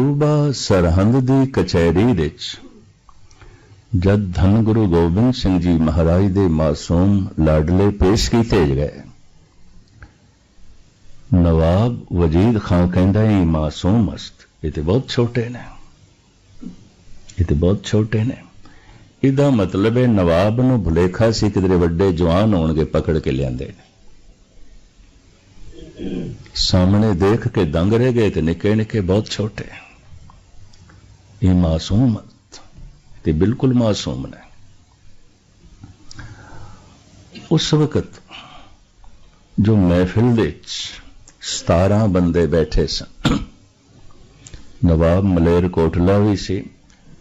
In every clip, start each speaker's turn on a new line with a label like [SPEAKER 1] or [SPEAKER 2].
[SPEAKER 1] ਸੂਬਾ ਸਰਹੰਦ ਦੀ ਕਚਹਿਰੀ ਵਿੱਚ ਜਦ ਧੰਨ ਗੁਰੂ ਗੋਬਿੰਦ ਸਿੰਘ ਜੀ ਮਹਾਰਾਜ ਦੇ ਮਾਸੂਮ ਲਾਡਲੇ ਪੇਸ਼ ਕੀਤੇ ਗਏ, ਨਵਾਬ ਵਜੀਦ ਖਾਨ ਕਹਿੰਦਾ ਇਹ ਮਾਸੂਮ ਅਸਤ, ਇਹ ਤੇ ਬਹੁਤ ਛੋਟੇ ਨੇ, ਇਹ ਤੇ ਬਹੁਤ ਛੋਟੇ ਨੇ। ਇਹਦਾ ਮਤਲਬ ਹੈ ਨਵਾਬ ਨੂੰ ਭੁਲੇਖਾ ਸੀ ਕਿਧਰੇ ਵੱਡੇ ਜਵਾਨ ਹੋਣਗੇ ਪਕੜ ਕੇ ਲਿਆਂਦੇ ਨੇ। ਸਾਹਮਣੇ ਦੇਖ ਕੇ ਦੰਗ ਰਹਿ ਗਏ ਤੇ ਨਿੱਕੇ ਨਿੱਕੇ ਬਹੁਤ ਛੋਟੇ। ਇਹ ਮਾਸੂਮ ਤੇ ਬਿਲਕੁਲ ਮਾਸੂਮ ਨੇ। ਉਸ ਵਕਤ ਜੋ ਮਹਿਫਿਲ ਦੇ ਵਿੱਚ 17 ਬੰਦੇ ਬੈਠੇ ਸਨ, ਨਵਾਬ ਮਲੇਰ ਕੋਟਲਾ ਵੀ ਸੀ,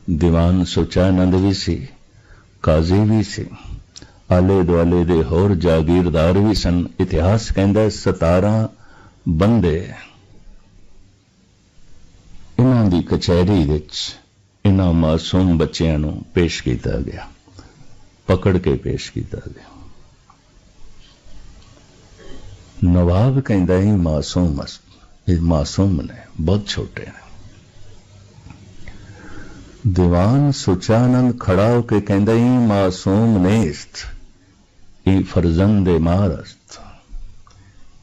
[SPEAKER 1] ਦੀਵਾਨ ਸੁਚਾਨੰਦ ਵੀ ਸੀ, ਕਾਜ਼ੀ ਵੀ ਸੀ ਆਲੇ ਦੁਆਲੇ ਦੇ ਹੋਰ ਜਾਗੀਰਦਾਰ ਵੀ ਸਨ। ਇਤਿਹਾਸ ਕਹਿੰਦਾ 17 ਬੰਦੇ ਦੀ ਕਚਹਿਰੀ ਵਿੱਚ ਇਹਨਾਂ ਮਾਸੂਮ ਬੱਚਿਆਂ ਨੂੰ ਪੇਸ਼ ਕੀਤਾ ਗਿਆ, ਪਕੜ ਕੇ ਪੇਸ਼ ਕੀਤਾ ਗਿਆ। ਨਵਾਬ ਕਹਿੰਦਾ ਇਹ ਮਾਸੂਮ ਇਹ ਮਾਸੂਮ ਨੇ, ਬਹੁਤ ਛੋਟੇ ਨੇ। ਦੀਵਾਨ ਸੁਚਾਨੰਦ ਖੜਾ ਹੋ ਕੇ ਕਹਿੰਦਾ, ਇਹ ਮਾਸੂਮ ਨੇ ਨੇਸਤ ਇਹ ਫਰਜ਼ੰਦ ਮਾਰਸਤ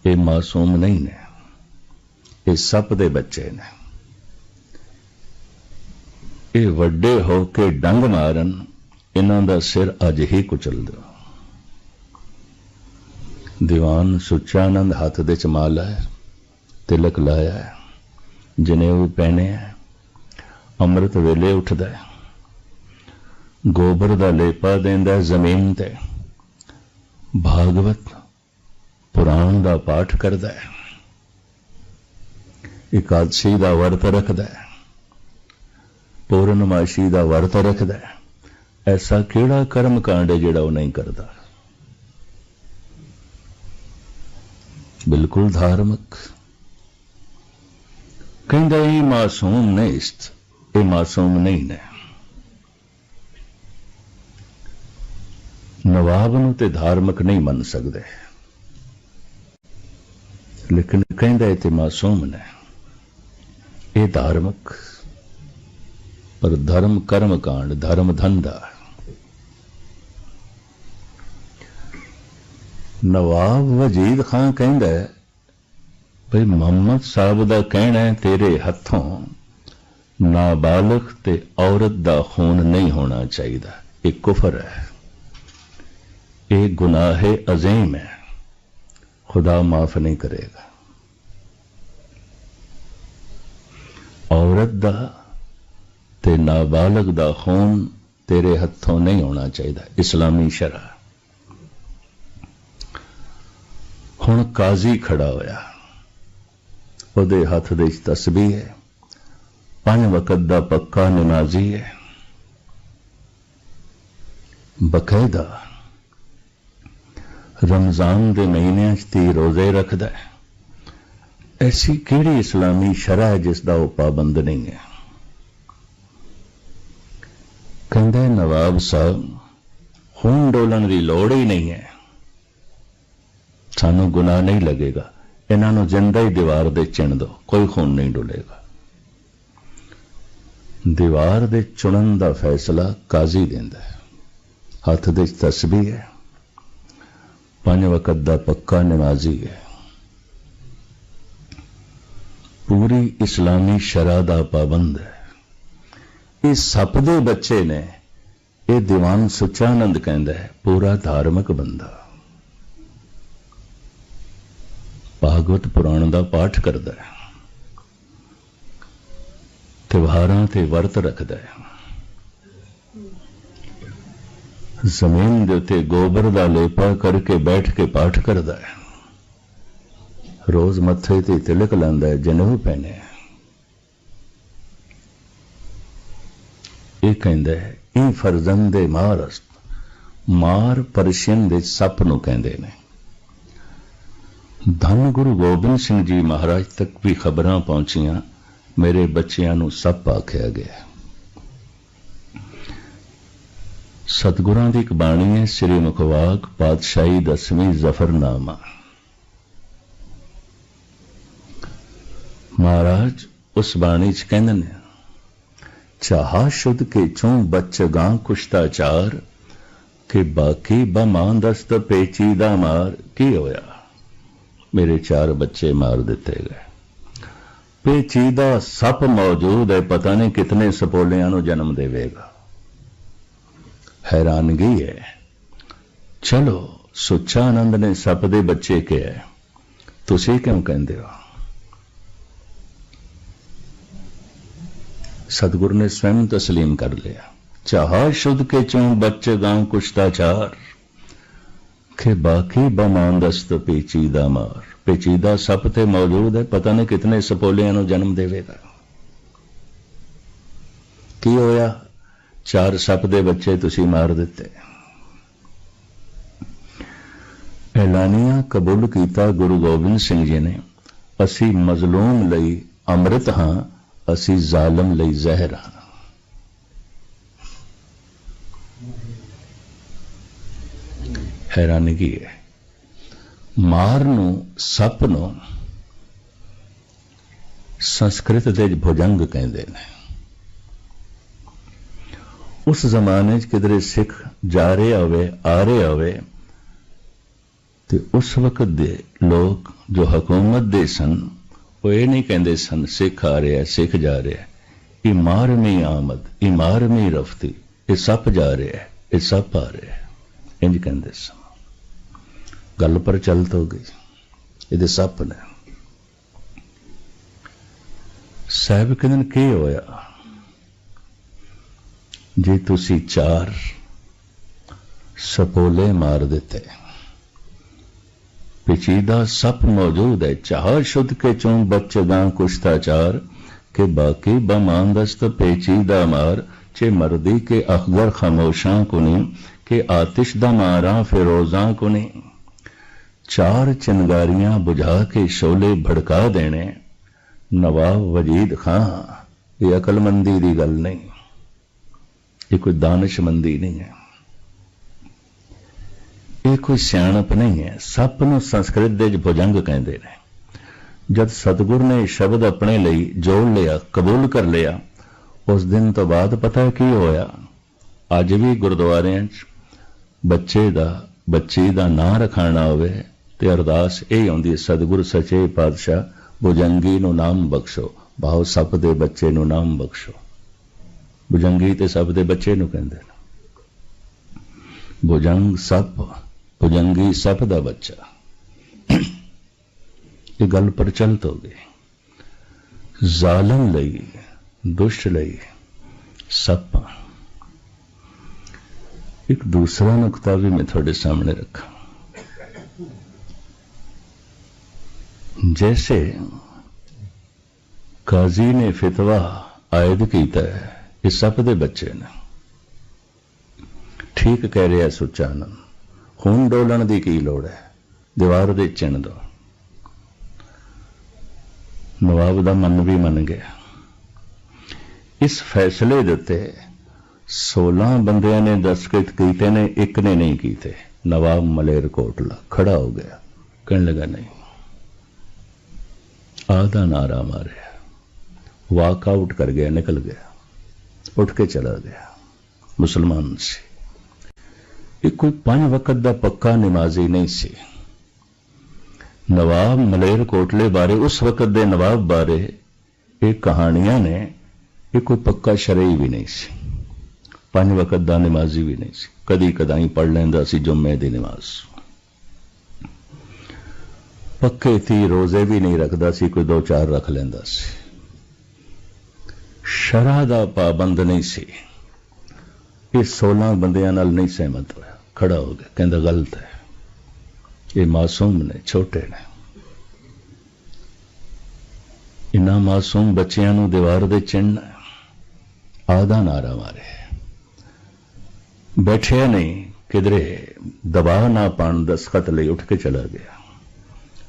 [SPEAKER 1] ਇਹ ਮਾਸੂਮ ਨਹੀਂ ਨੇ, ਇਹ ਸੱਪ ਦੇ ਬੱਚੇ ਨੇ। ਇਹ ਵੱਡੇ ਹੋ ਕੇ ਡੰਗ ਮਾਰਨ, ਇਹਨਾਂ ਦਾ ਸਿਰ ਅੱਜ ਹੀ ਕੁਚਲ ਦਿਓ। ਦੀਵਾਨ ਸੁਚਾਨੰਦ ਹੱਥ ਦੇ ਚ ਮਾਲਾ ਹੈ, ਤਿਲਕ ਲਾਇਆ ਹੈ ਜਨੇਊ ਪਹਿਨੇ ਹੈ, ਅੰਮ੍ਰਿਤ ਵੇਲੇ ਉੱਠਦਾ ਹੈ। ਗੋਬਰ ਦਾ ਲੇਪਾ ਦਿੰਦਾ ਜ਼ਮੀਨ ਤੇ। ਭਾਗਵਤ ਪੁਰਾਣ ਦਾ ਪਾਠ ਕਰਦਾ ਹੈ। ਇਕਾਦਸ਼ੀ ਦਾ ਵਰਤ ਰੱਖਦਾ ਹੈ। ਪੂਰਨਮਾਸ਼ੀ ਦਾ ਵਰਤ ਰੱਖਦਾ ਹੈ। ਐਸਾ ਕਿਹੜਾ ਕਰਮ ਕਾਂਡ ਹੈ ਜਿਹੜਾ ਉਹ ਨਹੀਂ ਕਰਦਾ? ਬਿਲਕੁਲ ਧਾਰਮਿਕ। ਕਹਿੰਦਾ ਇਹ ਮਾਸੂਮ ਨਹੀਂ ist ਇਹ ਮਾਸੂਮ ਨਹੀਂ ਨੇ। ਨਵਾਬ ਨੂੰ ਤੇ ਧਾਰਮਿਕ ਨਹੀਂ ਮੰਨ ਸਕਦੇ। ਲੇਕਿਨ ਕਹਿੰਦਾ ਇਹ ਤੇ ਮਾਸੂਮ ਨੇ। ਇਹ ਧਾਰਮਿਕ। ਪਰ ਧਰਮ ਕਰਮ ਕਾਂਡ, ਧਰਮ ਧੰਦਾ। ਨਵਾਬ ਵਜੀਦ ਖਾਨ ਕਹਿੰਦਾ ਭਈ ਮੁਹੰਮਦ ਸਾਹਿਬ ਦਾ ਕਹਿਣਾ ਹੈ, ਤੇਰੇ ਹੱਥੋਂ ਨਾਬਾਲਗ ਤੇ ਔਰਤ ਦਾ ਖੂਨ ਨਹੀਂ ਹੋਣਾ ਚਾਹੀਦਾ। ਇਹ ਕੁਫਰ ਹੈ। ਇਹ ਗੁਨਾਹ ਹੈ ਅਜ਼ੀਮ ਹੈ। ਖੁਦਾ ਮਾਫ ਨਹੀਂ ਕਰੇਗਾ। ਔਰਤ ਦਾ ਤੇ ਨਾਬਾਲਗ ਦਾ ਖੂਨ ਤੇਰੇ ਹੱਥੋਂ ਨਹੀਂ ਹੋਣਾ ਚਾਹੀਦਾ, ਇਸਲਾਮੀ ਸ਼ਰਅ ਹੁਣ ਕਾਜ਼ੀ ਖੜਾ ਹੋਇਆ। ਉਹਦੇ ਹੱਥ ਦੇ ਵਿੱਚ ਤਸਬੀਹ ਹੈ। ਪੰਜ ਵਕਤ ਦਾ ਪੱਕਾ ਨਮਾਜ਼ੀ ਹੈ। ਬਕਾਇਦਾ ਰਮਜ਼ਾਨ ਦੇ ਮਹੀਨਿਆਂ 'ਚ ਤੀ ਰੋਜ਼ੇ ਰੱਖਦਾ ਹੈ। ਐਸੀ ਕਿਹੜੀ ਇਸਲਾਮੀ ਸ਼ਰਅ ਹੈ ਜਿਸ ਦਾ ਉਹ ਪਾਬੰਦ ਨਹੀਂ ਹੈ? ਕਹਿੰਦਾ, ਨਵਾਬ ਸਾਹਿਬ ਖੂਨ ਡੋਲਣ ਦੀ ਲੋੜ ਹੀ ਨਹੀਂ ਹੈ। ਸਾਨੂੰ ਗੁਨਾਹ ਨਹੀਂ ਲੱਗੇਗਾ। ਇਹਨਾਂ ਨੂੰ ਜਿੰਦਾ ਹੀ ਦੀਵਾਰ ਦੇ ਚਿਣ ਦੋ ਕੋਈ ਖੂਨ ਨਹੀਂ ਡੁੱਲੇਗਾ। ਦੀਵਾਰ ਦੇ ਚੁਣਨ ਦਾ ਫੈਸਲਾ ਕਾਜ਼ੀ ਦਿੰਦਾ ਹੈ। ਹੱਥ ਦੇ ਤਸਬੀਹ ਹੈ। ਪੰਜ ਵਕਤ ਦਾ ਪੱਕਾ ਨਮਾਜ਼ੀ ਹੈ। ਪੂਰੀ ਇਸਲਾਮੀ ਸ਼ਰਾ ਦਾ ਪਾਬੰਦ ਹੈ। ਇਹ ਸੱਪ ਦੇ ਬੱਚੇ ਨੇ। ਇਹ ਦੀਵਾਨ ਸੁਚਾਨੰਦ ਕਹਿੰਦਾ ਹੈ, ਪੂਰਾ ਧਾਰਮਿਕ ਬੰਦਾ। ਭਾਗਵਤ ਪੁਰਾਣ ਦਾ ਪਾਠ ਕਰਦਾ ਹੈ। ਤਿਵਹਾਰਾਂ ਤੇ ਵਰਤ ਰੱਖਦਾ ਹੈ। ਜ਼ਮੀਨ ਦੇ ਉੱਤੇ ਗੋਬਰ ਦਾ ਲੇਪਾ ਕਰਕੇ ਬੈਠ ਕੇ ਪਾਠ ਕਰਦਾ ਹੈ। ਰੋਜ਼ ਮੱਥੇ ਤੇ ਤਿਲਕ ਲਾਂਦਾ ਹੈ, ਜਨੇਊ ਪਹਿਨੇ ਇਹ ਕਹਿੰਦਾ ਹੈ, ਇਹ ਫਰਜ਼ੰਦੇ ਮਾਰਸ ਮਾਰ ਪਰਸ਼ੀਅਨ ਦੇ ਸੱਪ ਨੂੰ ਕਹਿੰਦੇ ਨੇ। ਧੰਨ ਗੁਰੂ ਗੋਬਿੰਦ ਸਿੰਘ ਜੀ ਮਹਾਰਾਜ ਤੱਕ ਵੀ ਖਬਰਾਂ ਪਹੁੰਚੀਆਂ, ਮੇਰੇ ਬੱਚਿਆਂ ਨੂੰ ਸੱਪ ਆਖਿਆ ਗਿਆ ਸਤਗੁਰਾਂ ਦੀ ਇੱਕ ਬਾਣੀ ਹੈ, ਸ੍ਰੀ ਮੁਖਵਾਕ ਪਾਤਸ਼ਾਹੀ ਦਸਵੀਂ ਜ਼ਫਰਨਾਮਾ। ਮਹਾਰਾਜ, ਉਸ ਬਾਣੀ ਚ ਕਹਿੰਦੇ ਨੇ ਚਾਹਾ ਸ਼ੁੱਧ ਕੇ ਚੋਂ ਬੱਚ ਗਾਂ ਕੁਸ਼ਤਾ ਚਾਰ, ਕਿ ਬਾਕੀ ਬਮਾਂ ਦਸਤ ਪੇਚੀ ਦਾ ਮਾਰ, ਕੀ ਹੋਇਆ? ਮੇਰੇ ਚਾਰ ਬੱਚੇ ਮਾਰ ਦਿੱਤੇ ਗਏ। ਪੇਚੀ ਦਾ ਸੱਪ ਮੌਜੂਦ ਹੈ, ਪਤਾ ਨਹੀਂ ਕਿਤਨੇ ਸਪੋਲਿਆਂ ਨੂੰ ਜਨਮ ਦੇਵੇਗਾ। ਹੈਰਾਨਗੀ ਹੈ। ਚਲੋ, ਸੁੱਚਾ ਆਨੰਦ ਨੇ ਸੱਪ ਦੇ ਬੱਚੇ ਕਿਹਾ ਤੁਸੀਂ ਕਿਉਂ ਕਹਿੰਦੇ ਹੋ? ਸਤਿਗੁਰ ਨੇ ਸਵੈਮ ਤਸਲੀਮ ਕਰ ਲਿਆ। ਚਾਹਾ ਸ਼ੁੱਧ ਕੇ ਚੋਂ ਬੱਚ ਗਾਂ ਕੁਸ਼ਤਾਚਾਰ ਕਿ ਬਾਕੀ ਬਮਾਂਦਸਤ ਪੇਚੀਦਾ ਮਾਰ। ਪੇਚੀਦਾ ਸੱਪ ਤੇ ਮੌਜੂਦ ਹੈ, ਪਤਾ ਨਹੀਂ ਕਿਤਨੇ ਸਪੋਲਿਆਂ ਨੂੰ ਜਨਮ ਦੇਵੇਗਾ। ਕੀ ਹੋਇਆ? ਚਾਰ ਸੱਪ ਦੇ ਬੱਚੇ ਤੁਸੀਂ ਮਾਰ ਦਿੱਤੇ। ਐਲਾਨੀਆਂ ਕਬੂਲ ਕੀਤਾ ਗੁਰੂ ਗੋਬਿੰਦ ਸਿੰਘ ਜੀ ਨੇ, ਅਸੀਂ ਮਜ਼ਲੂਮ ਲਈ ਅੰਮ੍ਰਿਤ ਹਾਂ ਅਸੀਂ ਜ਼ਾਲਮ ਲਈ ਜ਼ਹਿਰ ਹਾਂ। ਹੈਰਾਨਗੀ ਹੈ। ਮਾਰ ਨੂੰ, ਸੱਪ ਨੂੰ ਸੰਸਕ੍ਰਿਤ ਦੇ ਭੁਜੰਗ ਕਹਿੰਦੇ ਨੇ। ਉਸ ਜ਼ਮਾਨੇ 'ਚ ਕਿਧਰੇ ਸਿੱਖ ਜਾ ਰਹੇ ਹੋਵੇ, ਆ ਰਹੇ ਹੋਵੇ, ਤੇ ਉਸ ਵਕਤ ਦੇ ਲੋਕ ਜੋ ਹਕੂਮਤ ਦੇ ਸਨ ਉਹ ਇਹ ਨਹੀਂ ਕਹਿੰਦੇ ਸਨ, ਸਿੱਖ ਆ ਰਿਹਾ, ਸਿੱਖ ਜਾ ਰਿਹਾ। ਇਹ ਮਾਰਮੀ ਆਮਦ, ਇਹ ਮਾਰਮੀ ਰਫਤੀ, ਇਹ ਸੱਪ ਜਾ ਰਿਹਾ, ਇਹ ਸੱਪ ਆ ਰਿਹਾ। ਇੰਜ ਕਹਿੰਦੇ ਸਨ। ਗੱਲ ਪਰ ਚੱਲਤ ਹੋ ਗਈ। ਇਹਦੇ ਸੱਪ ਨੇ। ਸਾਹਿਬ ਕਹਿੰਦੇ ਕੀ ਹੋਇਆ? ਜੇ ਤੁਸੀਂ ਚਾਰ ਸਪੋਲੇ ਮਾਰ ਦਿੱਤੇ ਪਿਚੀਦਾ ਸੱਪ ਮੌਜੂਦ ਹੈ ਚਾਹ ਸ਼ੁੱਧ ਕੇ ਚੋਂ ਬੱਚਗਾਂ ਕੁਸ਼ਤਾਚਾਰ के बाकी बमानदस्त पेचीदा मार चे मर्दी के अखबर खामोशां कुनी के आतिश दा मारा फिरोजां कुनी चार चिंगारियां बुझा के शोले भड़का देने नवाब वजीद खां ये अकलमंदी दी गल नहीं ये कोई दानिशमंदी नहीं है ਇਹ ਕੋਈ ਸਿਆਣਪ ਨਹੀਂ ਹੈ। ਸੱਪ ਨੂੰ ਸੰਸਕ੍ਰਿਤ ਦੇ ਵਿੱਚ ਭੁਜੰਗ ਕਹਿੰਦੇ ਨੇ। ਜਦ ਸਤਿਗੁਰ ਨੇ ਸ਼ਬਦ ਆਪਣੇ ਲਈ ਜੋੜ ਲਿਆ, ਕਬੂਲ ਕਰ ਲਿਆ, ਉਸ ਦਿਨ ਤੋਂ ਬਾਅਦ ਪਤਾ ਕੀ ਹੋਇਆ? ਅੱਜ ਵੀ ਗੁਰਦੁਆਰਿਆਂ 'ਚ ਬੱਚੇ ਦਾ, ਬੱਚੀ ਦਾ ਨਾਂ ਰਖਾਣਾ ਹੋਵੇ ਤੇ ਅਰਦਾਸ ਇਹ ਆਉਂਦੀ ਹੈ, ਸਤਿਗੁਰ ਸੱਚੇ ਪਾਤਸ਼ਾਹ ਬੁਜੰਗੀ ਨੂੰ ਨਾਮ ਬਖਸ਼ੋ। ਭਾਵ ਸੱਪ ਦੇ ਬੱਚੇ ਨੂੰ ਨਾਮ ਬਖਸ਼ੋ। ਬੁਜੰਗੀ ਤੇ ਸੱਪ ਦੇ ਬੱਚੇ ਨੂੰ ਕਹਿੰਦੇ ਨੇ। ਬੁਜੰਗ ਸੱਪ ਭੁਜੰਗੀ ਸੱਪ ਦਾ ਬੱਚਾ। ਇਹ ਗੱਲ ਪ੍ਰਚਲਿਤ ਹੋ ਗਈ। ਜ਼ਾਲਮ ਲਈ, ਦੁਸ਼ਟ ਲਈ, ਸੱਪ। ਇੱਕ ਦੂਸਰਾ ਨੁਕਤਾ ਵੀ ਮੈਂ ਤੁਹਾਡੇ ਸਾਹਮਣੇ ਰੱਖਾਂ। जैसे ਕਾਜ਼ੀ ਨੇ ਫਤਵਾ ਆਇਦ ਕੀਤਾ ਹੈ, ਇਹ ਸੱਪ ਦੇ ਬੱਚੇ ਨੇ। ਠੀਕ ਕਹਿ ਰਿਹਾ ਸੁਚਾਨਨ ਹੁਣ ਡੋਲਣ ਦੀ ਕੀ ਲੋੜ ਹੈ? ਦੀਵਾਰ ਦੇ ਚਿੰਨ ਦੋ ਨਵਾਬ ਦਾ ਮਨ ਵੀ ਮੰਨ ਗਿਆ। ਇਸ ਫੈਸਲੇ ਦੇ ਉੱਤੇ 16 ਬੰਦਿਆਂ ਨੇ ਦਸਤਖਤ ਕੀਤੇ ਨੇ, ਇੱਕ ਨੇ ਨਹੀਂ ਕੀਤੇ। ਨਵਾਬ ਮਲੇਰ ਕੋਟਲਾ ਖੜਾ ਹੋ ਗਿਆ। ਕਹਿਣ ਲੱਗਾ, ਨਹੀਂ। ਆਦਾ ਨਾਰਾ ਮਾਰਿਆ। ਵਾਕ ਆਊਟ ਕਰ ਗਿਆ, ਨਿਕਲ ਗਿਆ। ਉੱਠ ਕੇ ਚਲਾ ਗਿਆ। ਮੁਸਲਮਾਨ ਸੀ। ਇਹ ਕੋਈ ਪੰਜ ਵਕਤ ਦਾ ਪੱਕਾ ਨਮਾਜ਼ੀ ਨਹੀਂ ਸੀ ਨਵਾਬ ਮਲੇਰ ਕੋਟਲੇ ਬਾਰੇ ਉਸ ਵਕਤ ਦੇ ਨਵਾਬ ਬਾਰੇ ਇਹ ਕਹਾਣੀਆਂ ਨੇ ਇਹ ਕੋਈ ਪੱਕਾ ਸ਼ਰਈ ਵੀ ਨਹੀਂ ਸੀ ਪੰਜ ਵਕਤ ਦਾ ਨਮਾਜ਼ੀ ਵੀ ਨਹੀਂ ਸੀ ਕਦੀ ਕਦਾਈ ਪੜ ਲੈਂਦਾ ਸੀ ਜੁਮੇ ਦੀ ਨਮਾਜ਼ ਪੱਕੇ ਤੀ ਰੋਜ਼ੇ ਵੀ ਨਹੀਂ ਰੱਖਦਾ ਸੀ ਕੋਈ ਦੋ ਚਾਰ ਰੱਖ ਲੈਂਦਾ ਸੀ ਸ਼ਰਾ ਦਾ ਪਾਬੰਦ ਨਹੀਂ ਸੀ ਇਹ 16 ਬੰਦਿਆਂ ਨਾਲ ਨਹੀਂ ਸਹਿਮਤ ਹੋਇਆ। ਖੜਾ ਹੋ ਗਿਆ, ਕਹਿੰਦਾ ਗਲਤ ਹੈ। ਇਹ ਮਾਸੂਮ ਨੇ, ਛੋਟੇ ਨੇ। ਇਨ੍ਹਾਂ ਮਾਸੂਮ ਬੱਚਿਆਂ ਨੂੰ ਦੀਵਾਰ ਦੇ ਚਿੰਨ ਆਦਾ ਨਾਰਾ ਮਾਰੇ ਬੈਠਿਆ ਨਹੀਂ, ਕਿਧਰੇ ਦਬਾਅ ਨਾ ਪਾਣ ਦਸਖਤ ਲਈ ਉੱਠ ਕੇ ਚਲਾ ਗਿਆ।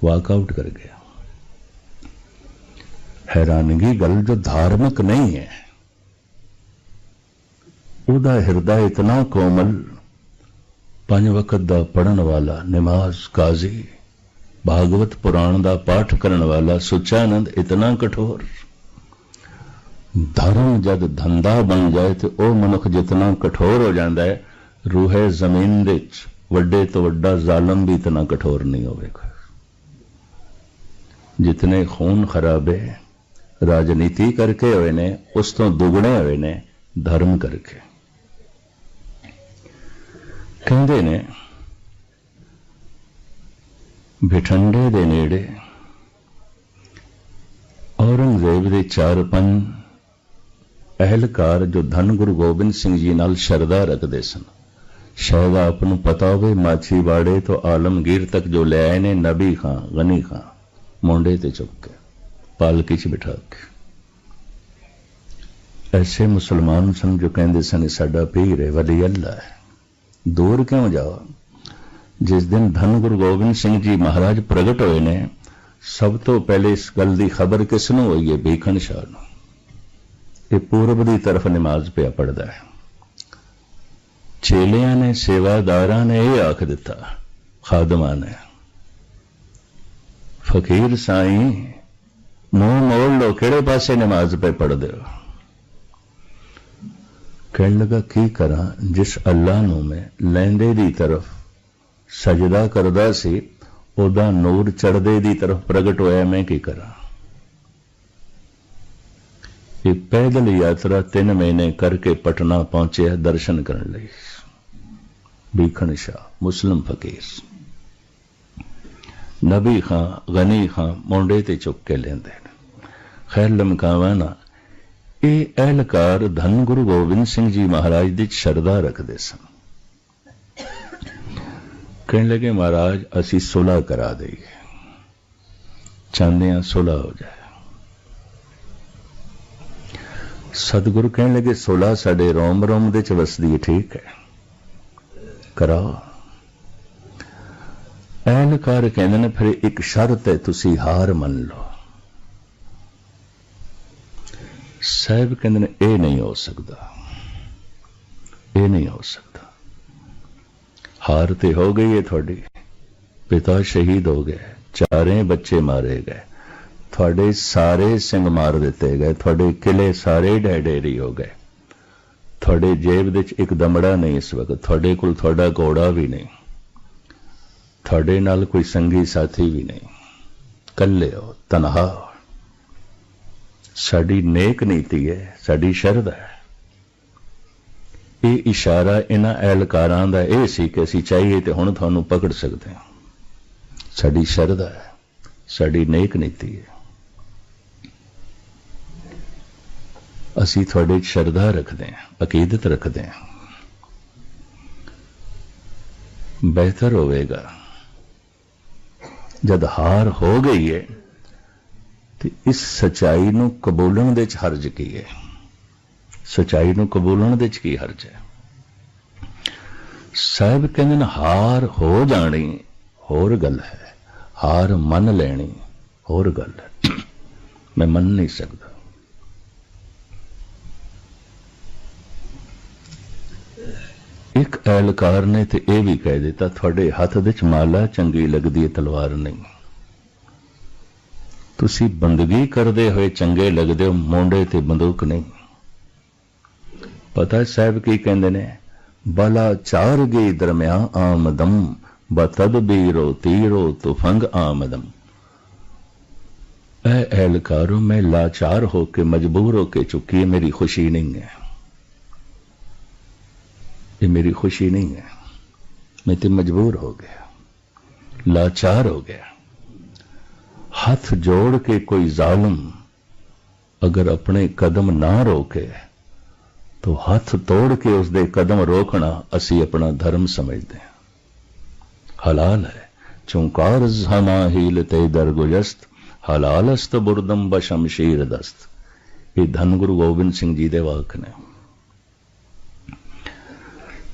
[SPEAKER 1] ਵਾਕ ਆਊਟ ਕਰ ਗਿਆ। ਹੈਰਾਨਗੀ ਗੱਲ ਜੋ ਧਾਰਮਿਕ ਨਹੀਂ ਹੈ। ਉਹਦਾ ਹਿਰਦਾ ਇਤਨਾ ਕੋਮਲ, ਪੰਜ ਵਕਤ ਦਾ ਪੜਨ ਵਾਲਾ ਨਮਾਜ਼ ਕਾਜ਼ੀ, ਭਾਗਵਤ ਪੁਰਾਣ ਦਾ ਪਾਠ ਕਰਨ ਵਾਲਾ ਸੁਚਾਨੰਦ ਇਤਨਾ ਕਠੋਰ। ਧਰਮ ਜਦ ਧੰਦਾ ਬਣ ਜਾਏ ਤੇ ਉਹ ਮਨੁੱਖ ਜਿਤਨਾ ਕਠੋਰ ਹੋ ਜਾਂਦਾ ਹੈ, ਰੂਹੇ ਜ਼ਮੀਨ ਦੇ ਵਿੱਚ ਵੱਡੇ ਤੋਂ ਵੱਡਾ ਜ਼ਾਲਮ ਵੀ ਇਤਨਾ ਕਠੋਰ ਨਹੀਂ ਹੋਵੇਗਾ। ਜਿਤਨੇ ਖੂਨ ਖਰਾਬੇ ਰਾਜਨੀਤੀ ਕਰਕੇ ਹੋਏ ਨੇ, ਉਸ ਤੋਂ ਦੁੱਗਣੇ ਹੋਏ ਨੇ, ਧਰਮ ਕਰਕੇ। ਕਹਿੰਦੇ ਨੇ, ਬਿਠੰਡੇ ਦੇ ਨੇੜੇ ਔਰੰਗਜ਼ੇਬ ਦੇ ਚਾਰ ਪੰਜ ਅਹਿਲਕਾਰ ਜੋ ਧੰਨ ਗੁਰੂ ਗੋਬਿੰਦ ਸਿੰਘ ਜੀ ਨਾਲ ਸ਼ਰਧਾ ਰੱਖਦੇ ਸਨ। ਸ਼ਾਇਦ ਆਪ ਨੂੰ ਪਤਾ ਹੋਵੇ, ਮਾਛੀਵਾੜੇ ਤੋਂ ਆਲਮਗੀਰ ਤੱਕ ਜੋ ਲੈ ਆਏ ਨੇ ਨਬੀ ਖਾਂ, ਗਨੀ ਖਾਂ, ਮੋਢੇ ਤੇ ਚੁੱਕ ਕੇ, ਪਾਲਕੀ 'ਚ ਬਿਠਾ ਕੇ। ਐਸੇ ਮੁਸਲਮਾਨ ਸਨ ਜੋ ਕਹਿੰਦੇ ਸਨ, ਸਾਡਾ ਪੀਰ ਹੈ, ਵਲੀ ਅੱਲਾ ਹੈ। ਦੂਰ ਕਿਉਂ ਜਾਓ? ਜਿਸ ਦਿਨ ਧੰਨ ਗੁਰੂ ਗੋਬਿੰਦ ਸਿੰਘ ਜੀ ਮਹਾਰਾਜ ਪ੍ਰਗਟ ਹੋਏ ਨੇ, ਸਭ ਤੋਂ ਪਹਿਲੇ ਇਸ ਗੱਲ ਦੀ ਖਬਰ ਕਿਸ ਨੂੰ ਹੋਈ ਹੈ? ਭੀਖਣ ਸ਼ਾਹ ਨੂੰ। ਇਹ ਪੂਰਬ ਦੀ ਤਰਫ ਨਮਾਜ਼ ਪਿਆ ਪੜਦਾ ਹੈ। ਚੇਲਿਆਂ ਨੇ, ਸੇਵਾਦਾਰਾਂ ਨੇ ਇਹ ਆਖ ਦਿੱਤਾ, ਖਾਦਮਾਂ ਨੇ, ਫਕੀਰ ਸਾਈਂ, ਮੂੰਹ ਮੋੜ ਲੋ ਕਿਹੜੇ ਪਾਸੇ ਨਮਾਜ਼ ਪੇ ਪੜਦੇ ਹੋ? ਕਹਿਣ ਲੱਗਾ, ਕੀ ਕਰਾਂ? ਜਿਸ ਅੱਲਾ ਨੂੰ ਮੈਂ ਲੈਂਦੇ ਦੀ ਤਰਫ ਸਜਦਾ ਕਰਦਾ ਸੀ, ਉਹਦਾ ਨੂਰ ਚੜਦੇ ਦੀ ਤਰਫ ਪ੍ਰਗਟ ਹੋਇਆ, ਮੈਂ ਕੀ ਕਰਾਂ? ਇਹ ਪੈਦਲ ਯਾਤਰਾ 3 ਮਹੀਨੇ ਕਰਕੇ ਪਟਨਾ ਪਹੁੰਚਿਆ, ਦਰਸ਼ਨ ਕਰਨ ਲਈ। ਬੀਖਣ ਸ਼ਾਹ, ਮੁਸਲਮ ਫਕੀਰ। ਨਬੀ ਖਾਂ, ਗਨੀ ਖਾਂ ਮੋਢੇ ਤੇ ਚੁੱਕ ਕੇ ਲੈਂਦੇ ਨੇ। ਖੈਰ ਲਮਕਾਵਾ ਨਾ ਇਹ ਅਹਿਲਕਾਰ ਧੰਨ ਗੁਰੂ ਗੋਬਿੰਦ ਸਿੰਘ ਜੀ ਮਹਾਰਾਜ ਦੀ ਸ਼ਰਧਾ ਰੱਖਦੇ ਸਨ। ਕਹਿਣ ਲੱਗੇ, ਮਹਾਰਾਜ, ਅਸੀਂ ਸੁਲ੍ਹਾ ਕਰਾ ਦੇਈਏ। ਚਾਹੁੰਦੇ ਹਾਂ ਸੁਲ੍ਹਾ ਹੋ ਜਾਏ। ਸਤਿਗੁਰੂ ਕਹਿਣ ਲੱਗੇ, ਸੁਲ੍ਹਾ ਸਾਡੇ ਰੋਮ ਰੋਮ ਦੇ ਚ ਵਸਦੀ ਹੈ ਠੀਕ ਹੈ। ਕਰਾਓ। ਐਨਕਾਰ ਕਹਿੰਦੇ ਨੇ, ਫਿਰ ਇੱਕ ਸ਼ਰਤ ਹੈ ਤੁਸੀਂ ਹਾਰ ਮੰਨ ਲਓ। ਸਾਹਿਬ ਕਹਿੰਦੇ ਨੇ, ਇਹ ਨਹੀਂ ਹੋ ਸਕਦਾ। ਇਹ ਨਹੀਂ ਹੋ ਸਕਦਾ। ਹਾਰ ਤੇ ਹੋ ਗਈ ਹੈ ਤੁਹਾਡੀ। ਪਿਤਾ ਸ਼ਹੀਦ ਹੋ ਗਏ। ਚਾਰੇ ਬੱਚੇ ਮਾਰੇ ਗਏ। ਤੁਹਾਡੇ ਸਾਰੇ ਸਿੰਘ ਮਾਰ ਦਿੱਤੇ ਗਏ। ਤੁਹਾਡੇ ਕਿਲੇ ਸਾਰੇ ਡੈਡੇਰੀ ਹੋ ਗਏ। ਤੁਹਾਡੇ ਜੇਬ ਵਿੱਚ ਇੱਕ ਦਮੜਾ ਨਹੀਂ ਇਸ ਵਕਤ। ਤੁਹਾਡੇ ਕੋਲ ਤੁਹਾਡਾ ਘੋੜਾ ਵੀ ਨਹੀਂ। ਤੁਹਾਡੇ ਨਾਲ ਕੋਈ ਸੰਗੀ ਸਾਥੀ ਵੀ ਨਹੀਂ। ਕੱਲੇ ਹੋ, ਤਨਹਾ ਸਾਡੀ ਨੇਕ ਨੀਤੀ ਹੈ, ਸਾਡੀ ਸ਼ਰਧਾ ਹੈ। ਇਹ ਇਸ਼ਾਰਾ ਇਹਨਾਂ ਐਲਕਾਰਾਂ ਦਾ ਇਹ ਸੀ ਕਿ ਅਸੀਂ ਚਾਹੀਏ ਤੇ ਹੁਣ ਤੁਹਾਨੂੰ ਪਕੜ ਸਕਦੇ ਹਾਂ। ਸਾਡੀ ਸ਼ਰਧਾ ਹੈ, ਸਾਡੀ ਨੇਕ ਨੀਤੀ ਹੈ। ਅਸੀਂ ਤੁਹਾਡੇ ਸ਼ਰਧਾ ਰੱਖਦੇ ਹਾਂ, ਅਕੀਦਤ ਰੱਖਦੇ ਹਾਂ। ਬਿਹਤਰ ਹੋਵੇਗਾ। ਜਦ ਹਾਰ ਹੋ ਗਈ ਹੈ ਤੇ ਇਸ ਸਚਾਈ ਨੂੰ ਕਬੂਲਣ ਦੇ ਚ ਹਰਜ ਕੀ ਹੈ? ਸਚਾਈ ਨੂੰ ਕਬੂਲਣ ਦੇ ਚ ਕੀ ਹਰਜ ਹੈ? ਸਾਹਿਬ ਕਹਿੰਦੇ ਨੇ, ਹਾਰ ਹੋ ਜਾਣੀ, ਹੋਰ ਗੱਲ ਹੈ। ਹਾਰ ਮੰਨ ਲੈਣੀ, ਹੋਰ ਗੱਲ ਹੈ। ਮੈਂ ਮੰਨ ਨਹੀਂ ਸਕਦਾ। ਇੱਕ ਐਲਕਾਰ ਨੇ ਤੇ ਇਹ ਵੀ ਕਹਿ ਦਿੱਤਾ, ਤੁਹਾਡੇ ਹੱਥ ਵਿੱਚ ਮਾਲਾ ਚੰਗੀ ਲੱਗਦੀ ਹੈ, ਤਲਵਾਰ ਨਹੀਂ। ਤੁਸੀਂ ਬੰਦਗੀ ਕਰਦੇ ਹੋਏ ਚੰਗੇ ਲੱਗਦੇ ਹੋ, ਮੋਢੇ ਤੇ ਬੰਦੂਕ ਨਹੀਂ। ਪਤਾ ਸਾਹਿਬ ਕੀ ਕਹਿੰਦੇ ਨੇ? ਬਲਾ ਚਾਰ ਗੇ ਦਰਮਿਆ ਆਮਦਮ ਬਤਦਬੀਰੋ ਤੀਰੋ ਤੁਫੰਗ ਆਮਦਮ। ਐ ਐਲਕਾਰੋ, ਮੈਂ ਲਾਚਾਰ ਹੋ ਕੇ ਮਜਬੂਰ ਹੋ ਕੇ ਚੁੱਕੀ ਹੈ, ਮੇਰੀ ਖੁਸ਼ੀ ਨਹੀਂ ਹੈ। ਇਹ ਮੇਰੀ ਖੁਸ਼ੀ ਨਹੀਂ ਹੈ। ਮੈਂ ਤੇ ਮਜਬੂਰ ਹੋ ਗਿਆ। ਲਾਚਾਰ ਹੋ ਗਿਆ। ਹੱਥ ਜੋੜ ਕੇ ਕੋਈ ਜ਼ਾਲਮ ਅਗਰ ਆਪਣੇ ਕਦਮ ਨਾ ਰੋਕੇ तो ਹੱਥ ਤੋੜ ਕੇ ਉਸ ਦੇ ਕਦਮ ਰੋਕਣਾ ਅਸੀਂ ਆਪਣਾ ਧਰਮ ਸਮਝਦੇ ਹਾਂ। ਹਲਾਲ ਹੈ, ਚੁੰਕਾਰ ਜ਼ਮਾ ਹੀਲਤੇ ਦਰਗੁਜਸਤ ਹਲਾਲਸਤ ਬੁਰਦਮ ਬਸ਼ਮਸ਼ੀਰ ਦਸਤ। ਇਹ ਧੰਨ ਗੁਰੂ ਗੋਬਿੰਦ ਸਿੰਘ ਜੀ ਦੇ ਵਾਕ ਨੇ।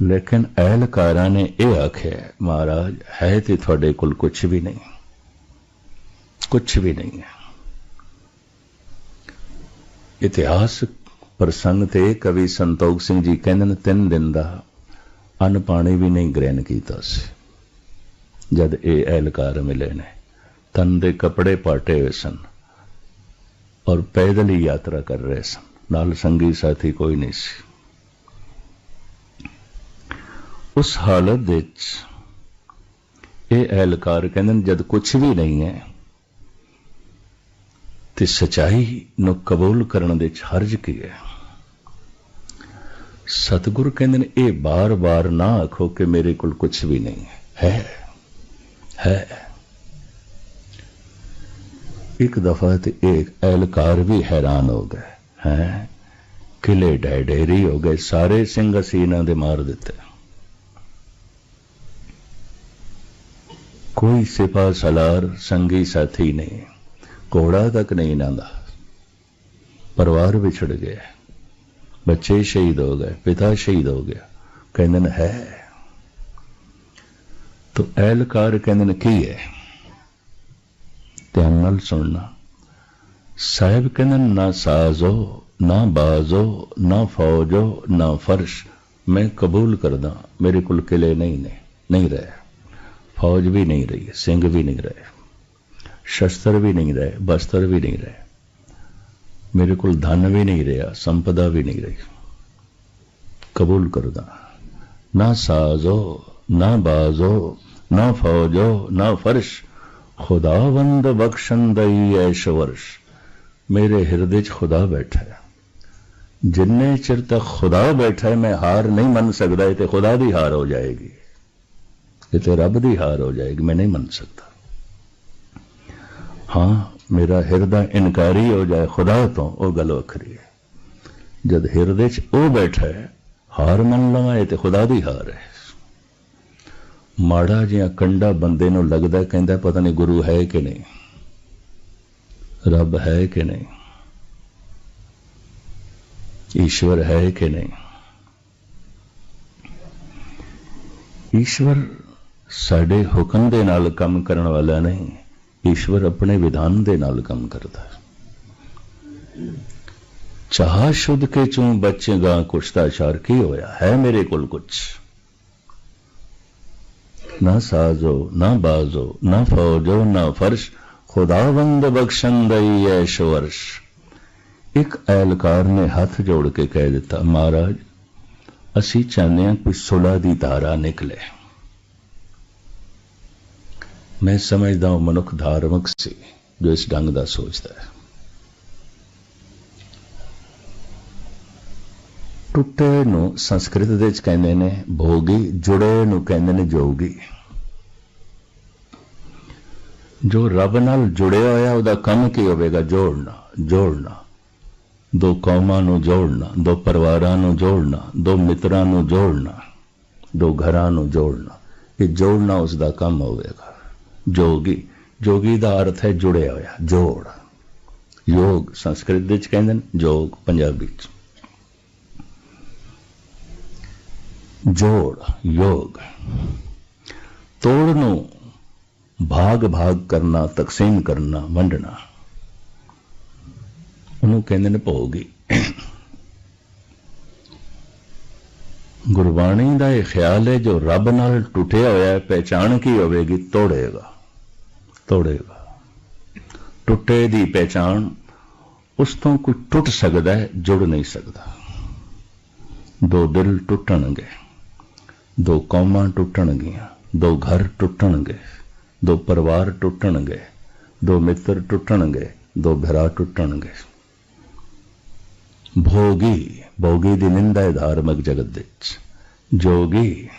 [SPEAKER 1] ਲੇਕਿਨ ਅਹਿਲਕਾਰਾਂ ਨੇ ਇਹ ਆਖਿਆ, ਮਹਾਰਾਜ, ਹੈ ਤੇ ਤੁਹਾਡੇ ਕੋਲ ਕੁਝ ਵੀ ਨਹੀਂ। ਕੁਝ ਵੀ ਨਹੀਂ ਹੈ। ਇਤਿਹਾਸ ਪ੍ਰਸੰਗ ਤੇ ਕਵੀ ਸੰਤੋਖ ਸਿੰਘ ਜੀ ਕਹਿੰਦੇ ਨੇ, ਤਿੰਨ ਦਿਨ ਦਾ ਅੰਨ ਪਾਣੀ ਵੀ ਨਹੀਂ ਗ੍ਰਹਿਣ ਕੀਤਾ ਸੀ। ਜਦ ਇਹ ਅਹਿਲਕਾਰ ਮਿਲੇ ਨੇ, ਤਨ ਦੇ ਕੱਪੜੇ ਪਾਟੇ ਹੋਏ ਸਨ ਔਰ ਪੈਦਲ ਹੀ ਯਾਤਰਾ ਕਰ ਰਹੇ ਸਨ। ਨਾਲ ਸੰਗੀ ਸਾਥੀ ਕੋਈ ਨਹੀਂ ਸੀ। ਉਸ ਹਾਲਤ ਵਿੱਚ ਇਹ ਐਲਕਾਰ ਕਹਿੰਦੇ ਨੇ, ਜਦ ਕੁਝ ਵੀ ਨਹੀਂ ਹੈ ਤੇ ਸਚਾਈ ਨੂੰ ਕਬੂਲ ਕਰਨ ਦੇ ਚ ਹਰਜ ਕੀ ਹੈ? ਸਤਿਗੁਰ ਕਹਿੰਦੇ ਨੇ, ਇਹ ਬਾਰ-ਬਾਰ ਨਾ ਆਖੋ ਕਿ ਮੇਰੇ ਕੋਲ ਕੁਝ ਵੀ ਨਹੀਂ ਹੈ। ਹੈ ਹੈ। ਇੱਕ ਦਫਾ ਤੇ ਇੱਕ ਐਲਕਾਰ ਵੀ ਹੈਰਾਨ ਹੋ ਗਏ। ਹੈ, ਕਿਲੇ ਡੈਡੇਰੀ ਹੋ ਗਏ। ਸਾਰੇ ਸਿੰਘ ਅਸੀਂ ਇਹਨਾਂ ਦੇ ਮਾਰ ਦਿੱਤੇ। ਕੋਈ ਸਿਪਾ ਸਲਾਰ, ਸੰਗੀ ਸਾਥੀ ਨਹੀਂ। ਕੋੜਾ ਤੱਕ ਨਹੀਂ ਇਹਨਾਂ ਦਾ ਪਰਿਵਾਰ ਵਿਛੜ ਗਿਆ। ਬੱਚੇ ਸ਼ਹੀਦ ਹੋ ਗਏ, ਪਿਤਾ ਸ਼ਹੀਦ ਹੋ ਗਿਆ। ਕਹਿੰਦੇ ਨੇ, ਹੈ। ਤੋ ਐਲਕਾਰ ਕਹਿੰਦੇ ਨੇ, ਕੀ ਹੈ? ਧਿਆਨ ਨਾਲ ਸੁਣਨਾ। ਸਾਹਿਬ ਕਹਿੰਦੇ ਨਾ ਸਾਜ਼ੋ, ਨਾ ਬਾਜ਼ੋ, ਨਾ ਫੌਜੋ, ਨਾ ਫਰਸ਼। ਮੈਂ ਕਬੂਲ ਕਰਦਾ, ਮੇਰੇ ਕੋਲ ਕਿਲੇ ਨਹੀਂ ਨੇ, ਨਹੀਂ ਰਹੇ। ਫੌਜ ਵੀ ਨਹੀਂ ਰਹੀ, ਸਿੰਘ ਵੀ ਨਹੀਂ ਰਹੇ। ਸ਼ਸਤਰ ਵੀ ਨਹੀਂ ਰਹੇ ਬਸਤਰ ਵੀ ਨਹੀਂ ਰਹੇ। ਮੇਰੇ ਕੋਲ ਧਨ ਵੀ ਨਹੀਂ ਰਿਹਾ, ਸੰਪਦਾ ਵੀ ਨਹੀਂ ਰਹੀ। ਕਬੂਲ ਕਰਦਾ ਨਾ ਸਾਜ਼ੋ, ਨਾ ਬਾਜ਼ੋ, ਨਾ ਫੌਜੋ, ਨਾ ਫਰਸ਼। ਖੁਦਾਵੰਦ ਬਖਸ਼ੰਦਈ ਐਸ਼ ਵਰਸ਼ ਮੇਰੇ ਹਿਰਦੇ 'ਚ ਖੁਦਾ ਬੈਠਾ ਹੈ। ਜਿੰਨੇ ਚਿਰ ਤੱਕ ਖੁਦਾ ਬੈਠਾ ਹੈ, ਮੈਂ ਹਾਰ ਨਹੀਂ ਮੰਨ ਸਕਦਾ, ਇਹ ਤੇ ਖੁਦਾ ਦੀ ਹਾਰ ਹੋ ਜਾਏਗੀ। ਇਹ ਤੇ ਰੱਬ ਦੀ ਹਾਰ ਹੋ ਜਾਏਗੀ, ਮੈਂ ਨਹੀਂ ਮੰਨ ਸਕਦਾ। ਹਾਂ, ਮੇਰਾ ਹਿਰਦਾ ਇਨਕਾਰੀ ਹੋ ਜਾਏ, ਖੁਦਾ ਤੋਂ ਉਹ ਗੱਲ ਵੱਖਰੀ ਹੈ। ਜਦ ਹਿਰਦੇ 'ਚ ਉਹ ਬੈਠਾ ਹੈ, ਹਾਰ ਮੰਨ ਲਵਾਂ, ਇਹ ਤੇ ਖੁਦਾ ਦੀ ਹਾਰ ਹੈ। ਮਾੜਾ ਜਿਹਾ ਕੰਡਾ ਬੰਦੇ ਨੂੰ ਲੱਗਦਾ ਕਹਿੰਦਾ ਪਤਾ ਨਹੀਂ ਗੁਰੂ ਹੈ ਕਿ ਨਹੀਂ। ਰੱਬ ਹੈ ਕਿ ਨਹੀਂ? ਈਸ਼ਵਰ ਹੈ ਕਿ ਨਹੀਂ? ਈਸ਼ਵਰ ਸਾਡੇ ਹੁਕਮ ਦੇ ਨਾਲ ਕੰਮ ਕਰਨ ਵਾਲਾ ਨਹੀਂ। ਈਸ਼ਵਰ ਆਪਣੇ ਵਿਧਾਨ ਦੇ ਨਾਲ ਕੰਮ ਕਰਦਾ ਹੈ। ਚਾਹ ਸ਼ੁੱਧ ਕੇ ਚੋਂ ਬਚੇਗਾ, ਕੁਛ ਦਾ ਸ਼ਾਰ ਕੀ ਹੋਇਆ? ਹੈ ਮੇਰੇ ਕੋਲ ਕੁਛ। ਨਾ ਸਾਜ਼ੋ, ਨਾ ਬਾਜ਼ੋ, ਨਾ ਫੌਜੋ, ਨਾ ਫਰਸ਼। ਖੁਦਾਵੰਦ ਬਖਸ਼ਣ ਬਖਸ਼ੰਦਈ ਐਸ਼ ਵਰਸ਼ ਇੱਕ ਐਲਕਾਰ ਨੇ ਹੱਥ ਜੋੜ ਕੇ ਕਹਿ ਦਿੱਤਾ, ਮਹਾਰਾਜ, ਅਸੀਂ ਚਾਹੁੰਦੇ ਹਾਂ ਕਿ ਸੁਲਾ ਦੀ ਧਾਰਾ ਨਿਕਲੇ। ਮੈਂ ਸਮਝਦਾ ਹਾਂ ਮਨੁੱਖ ਧਾਰਮਿਕ ਸੀ, ਜੋ ਇਸ ਢੰਗ ਦਾ ਸੋਚਦਾ ਹੈ। ਟੁੱਟੇ ਨੂੰ ਸੰਸਕ੍ਰਿਤ ਦੇ ਵਿੱਚ ਕਹਿੰਦੇ ਨੇ, ਭੋਗੀ, ਜੁੜੇ ਨੂੰ ਕਹਿੰਦੇ ਨੇ ਜੋਗੀ। ਜੋ ਰੱਬ ਨਾਲ ਜੁੜਿਆ ਹੋਇਆ, ਉਹਦਾ ਕੰਮ ਕੀ ਹੋਵੇਗਾ? ਜੋੜਨਾ ਜੋੜਨਾ। ਦੋ ਕੌਮਾਂ ਨੂੰ ਜੋੜਨਾ, ਦੋ ਪਰਿਵਾਰਾਂ ਨੂੰ ਜੋੜਨਾ, ਦੋ ਮਿੱਤਰਾਂ ਨੂੰ ਜੋੜਨਾ, ਦੋ ਘਰਾਂ ਨੂੰ ਜੋੜਨਾ। ਇਹ ਜੋੜਨਾ ਉਸ ਦਾ ਕੰਮ ਹੋਵੇਗਾ। ਜੋਗੀ। ਜੋਗੀ ਦਾ ਅਰਥ ਹੈ ਜੁੜਿਆ ਹੋਇਆ, ਜੋੜ। ਯੋਗ ਸੰਸਕ੍ਰਿਤ ਵਿੱਚ ਕਹਿੰਦੇ ਨੇ, ਜੋਗ ਪੰਜਾਬੀ ਵਿੱਚ ਜੋੜ, ਯੋਗ। ਤੋੜ ਨੂੰ ਭਾਗ ਭਾਗ ਕਰਨਾ, ਤਕਸੀਮ ਕਰਨਾ, ਵੰਡਣਾ। ਉਹਨੂੰ ਕਹਿੰਦੇ ਨੇ ਭੋਗੀ। ਗੁਰਬਾਣੀ ਦਾ ਇਹ ਖਿਆਲ ਹੈ, ਜੋ ਰੱਬ ਨਾਲ ਟੁੱਟਿਆ ਹੋਇਆ ਹੈ, ਪਹਿਚਾਣ ਕੀ ਹੋਵੇਗੀ? ਤੋੜੇਗਾ। ਤੋੜੇਗਾ। ਟੁੱਟੇ ਦੀ ਪਹਿਚਾਣ, ਉਸ ਤੋਂ ਕੋਈ ਟੁੱਟ ਸਕਦਾ ਹੈ, ਜੁੜ ਨਹੀਂ ਸਕਦਾ। ਦੋ ਦਿਲ ਟੁੱਟਣਗੇ, ਦੋ ਕੌਮਾਂ ਟੁੱਟਣਗੀਆਂ, ਦੋ ਘਰ ਟੁੱਟਣਗੇ, ਦੋ ਪਰਿਵਾਰ ਟੁੱਟਣਗੇ, ਦੋ ਮਿੱਤਰ ਟੁੱਟਣਗੇ, ਦੋ ਭਰਾ ਟੁੱਟਣਗੇ। ਭੋਗੀ ਭੋਗੀ ਦੀ ਨਿੰਦਾ ਹੈ ਧਾਰਮਿਕ ਜਗਤ ਵਿੱਚ। ਜੋਗੀ,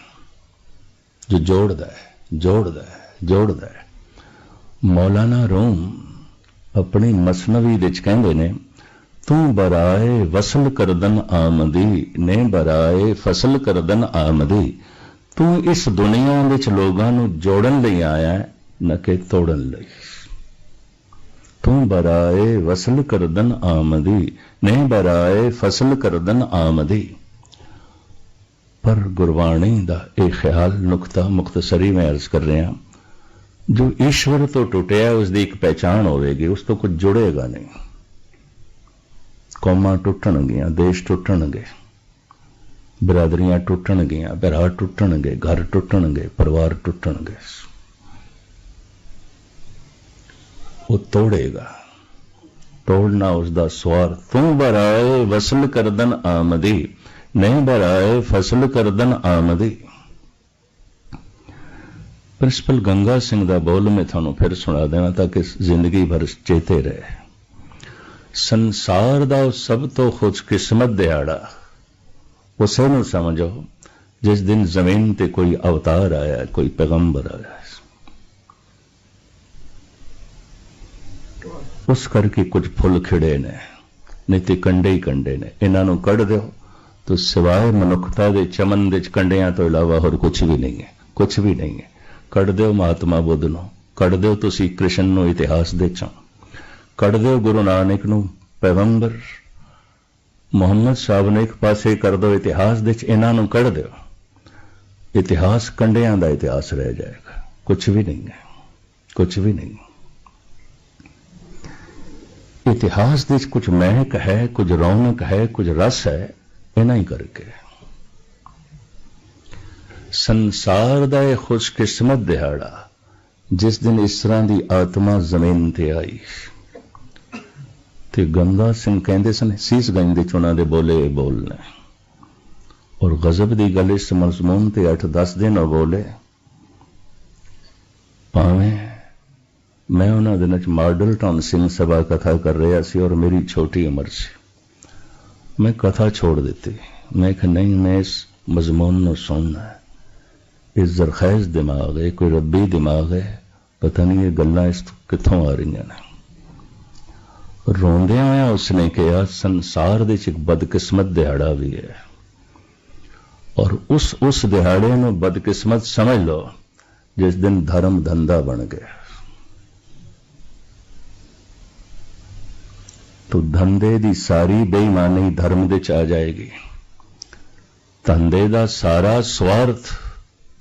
[SPEAKER 1] ਜੋ ਜੋੜਦਾ ਹੈ ਜੋੜਦਾ ਹੈ ਜੋੜਦਾ ਹੈ। ਮੌਲਾਨਾ ਰੋਮ ਆਪਣੀ ਮਸਨਵੀ ਵਿੱਚ ਕਹਿੰਦੇ ਨੇ, ਤੂੰ ਬਰਾਏ ਵਸਲ ਕਰਦਨ ਆਮਦੀ, ਨੇ ਬਰਾਏ ਫਸਲ ਕਰਦਨ ਆਮਦੀ। ਤੂੰ ਇਸ ਦੁਨੀਆ ਵਿੱਚ ਲੋਕਾਂ ਨੂੰ ਜੋੜਨ ਲਈ ਆਇਆ ਨਾ ਕਿ ਤੋੜਨ ਲਈ। ਤੂੰ ਬਰਾਏ ਵਸਲ ਕਰਦਨ ਆਮਦੀ, ਨੇ ਬਰਾਏ ਫਸਲ ਕਰਦਨ ਆਮਦੀ। ਪਰ ਗੁਰਬਾਣੀ ਦਾ ਇਹ ਖਿਆਲ ਨੁਕਤਾ ਮੁਖਤਸਰੀ ਮੈਂ ਅਰਜ਼ ਕਰ ਰਿਹਾ ਜੋ ਈਸ਼ਵਰ ਤੋਂ ਟੁੱਟਿਆ ਉਸ ਦੀ ਇੱਕ ਪਹਿਚਾਣ ਹੋਵੇਗੀ, ਉਸ ਤੋਂ ਕੁਝ ਜੁੜੇਗਾ ਨਹੀਂ। ਕੌਮਾਂ ਟੁੱਟਣਗੀਆਂ, ਦੇਸ਼ ਟੁੱਟਣਗੇ, ਬਰਾਦਰੀਆਂ ਟੁੱਟਣਗੀਆਂ ਭਰਾ ਟੁੱਟਣਗੇ, ਘਰ ਟੁੱਟਣਗੇ, ਪਰਿਵਾਰ ਟੁੱਟਣਗੇ। ਉਹ ਤੋੜੇਗਾ। ਤੋੜਨਾ ਉਸ ਦਾ ਸਵਾਰ। ਤੂੰ ਬਰਾਏ ਵਸਲ ਕਰਦਨ ਆਮਦੀ, ਨਹੀਂ ਬਰਾਏ ਫਸਲ ਕਰਦਨ ਆਮਦੀ। ਪ੍ਰਿੰਸੀਪਲ ਗੰਗਾ ਸਿੰਘ ਦਾ ਬੋਲ ਮੈਂ ਤੁਹਾਨੂੰ ਫਿਰ ਸੁਣਾ ਦੇਣਾ ਤਾਂ ਕਿ ਜ਼ਿੰਦਗੀ ਭਰ ਚੇਤੇ ਰਹੇ। ਸੰਸਾਰ ਦਾ ਉਹ ਸਭ ਤੋਂ ਖੁਸ਼ਕਿਸਮਤ ਦਿਹਾੜਾ। ਉਸੇ ਨੂੰ ਸਮਝੋ, ਜਿਸ ਦਿਨ ਜ਼ਮੀਨ ਤੇ ਕੋਈ ਅਵਤਾਰ ਆਇਆ, ਕੋਈ ਪੈਗੰਬਰ ਆਇਆ। ਉਸ ਕਰਕੇ ਕੁਝ ਫੁੱਲ ਖਿੜੇ ਨੇ, ਨਹੀਂ ਤੇ ਕੰਡੇ ਹੀ ਕੰਡੇ ਨੇ। ਇਹਨਾਂ ਨੂੰ ਕੱਢ ਦਿਓ। ਤਾਂ ਸਿਵਾਏ ਮਨੁੱਖਤਾ ਦੇ ਚਮਨ ਦੇ ਚ ਕੰਡਿਆਂ ਤੋਂ ਇਲਾਵਾ ਹੋਰ ਕੁਝ ਵੀ ਨਹੀਂ ਹੈ। ਕੁਝ ਵੀ ਨਹੀਂ ਹੈ। ਕੱਢ ਦਿਓ ਮਹਾਤਮਾ ਬੁੱਧ ਨੂੰ ਕੱਢ ਦਿਓ ਤੁਸੀਂ ਕ੍ਰਿਸ਼ਨ ਨੂੰ ਇਤਿਹਾਸ ਦੇ ਚੋਂ ਕੱਢ ਦਿਓ ਗੁਰੂ ਨਾਨਕ ਨੂੰ ਪੈਗੰਬਰ, ਮੁਹੰਮਦ ਸਾਹਿਬ ਨੇ ਇੱਕ ਪਾਸੇ ਕਰ ਦਿਓ ਇਤਿਹਾਸ ਦੇ ਚ ਇਹਨਾਂ ਨੂੰ ਕੱਢ ਦਿਓ। ਇਤਿਹਾਸ ਕੰਡਿਆਂ ਦਾ ਇਤਿਹਾਸ ਰਹਿ ਜਾਏਗਾ ਕੁਝ ਵੀ ਨਹੀਂ ਹੈ ਕੁਝ ਵੀ ਨਹੀਂ। ਇਤਿਹਾਸ ਦੇ ਵਿੱਚ ਕੁਝ ਮਹਿਕ ਹੈ, ਕੁਝ ਰੌਣਕ ਹੈ, ਕੁਝ ਰਸ ਹੈ, ਇਹਨਾਂ ਹੀ ਕਰਕੇ। ਸੰਸਾਰ ਦਾ ਇਹ ਖੁਸ਼ਕਿਸਮਤ ਦਿਹਾੜਾ, ਜਿਸ ਦਿਨ ਇਸ ਤਰ੍ਹਾਂ ਦੀ ਆਤਮਾ ਜ਼ਮੀਨ ਤੇ ਆਈ। ਤੇ ਗੰਗਾ ਸਿੰਘ ਕਹਿੰਦੇ ਸਨ ਸੀਸਗੰਜ ਦੇ ਚੋਣਾਂ ਦੇ ਬੋਲੇ ਇਹ ਬੋਲ ਨੇ ਔਰ ਗਜ਼ਬ ਦੀ ਗੱਲ ਇਸ ਮਜ਼ਮੂਨ ਤੇ 8-10 ਦਿਨ ਉਹ ਬੋਲੇ, ਭਾਵੇਂ ਮੈਂ ਉਹਨਾਂ ਦਿਨਾਂ ਚ ਮਾਡਲ ਟਾਊਨ ਸਿੰਘ ਸਭਾ ਕਥਾ ਕਰ ਰਿਹਾ ਸੀ ਔਰ ਮੇਰੀ ਛੋਟੀ ਉਮਰ ਸੀ, ਮੈਂ ਕਥਾ ਛੋੜ ਦਿੱਤੀ। ਮੈਂ ਕਿਹਾ, ਨਹੀਂ, ਮੈਂ ਇਸ ਮਜ਼ਮੂਨ ਨੂੰ ਸੁਣਨਾ ਇਹ ਜ਼ਰਖੈਜ਼ ਦਿਮਾਗ ਹੈ, ਕੋਈ ਰੱਬੀ ਦਿਮਾਗ ਹੈ, ਪਤਾ ਨਹੀਂ ਇਹ ਗੱਲਾਂ ਇਸ ਤੋਂ ਕਿੱਥੋਂ ਆ ਰਹੀਆਂ ਨੇ। ਰੋਂਦਿਆਂ ਹੋਇਆ ਉਸਨੇ ਕਿਹਾ, ਸੰਸਾਰ ਦੇ ਵਿੱਚ ਇੱਕ ਬਦਕਿਸਮਤ ਦਿਹਾੜਾ ਵੀ ਹੈ। ਔਰ ਉਸ ਉਸ ਦਿਹਾੜੇ ਨੂੰ ਬਦਕਿਸਮਤ ਸਮਝ ਲਓ, ਜਿਸ ਦਿਨ ਧਰਮ ਧੰਦਾ ਬਣ ਗਿਆ। ਤੋ ਧੰਦੇ ਦੀ ਸਾਰੀ ਬੇਈਮਾਨੀ ਧਰਮ ਦੇ ਚ ਆ ਜਾਏਗੀ। ਧੰਦੇ ਦਾ ਸਾਰਾ ਸਵਾਰਥ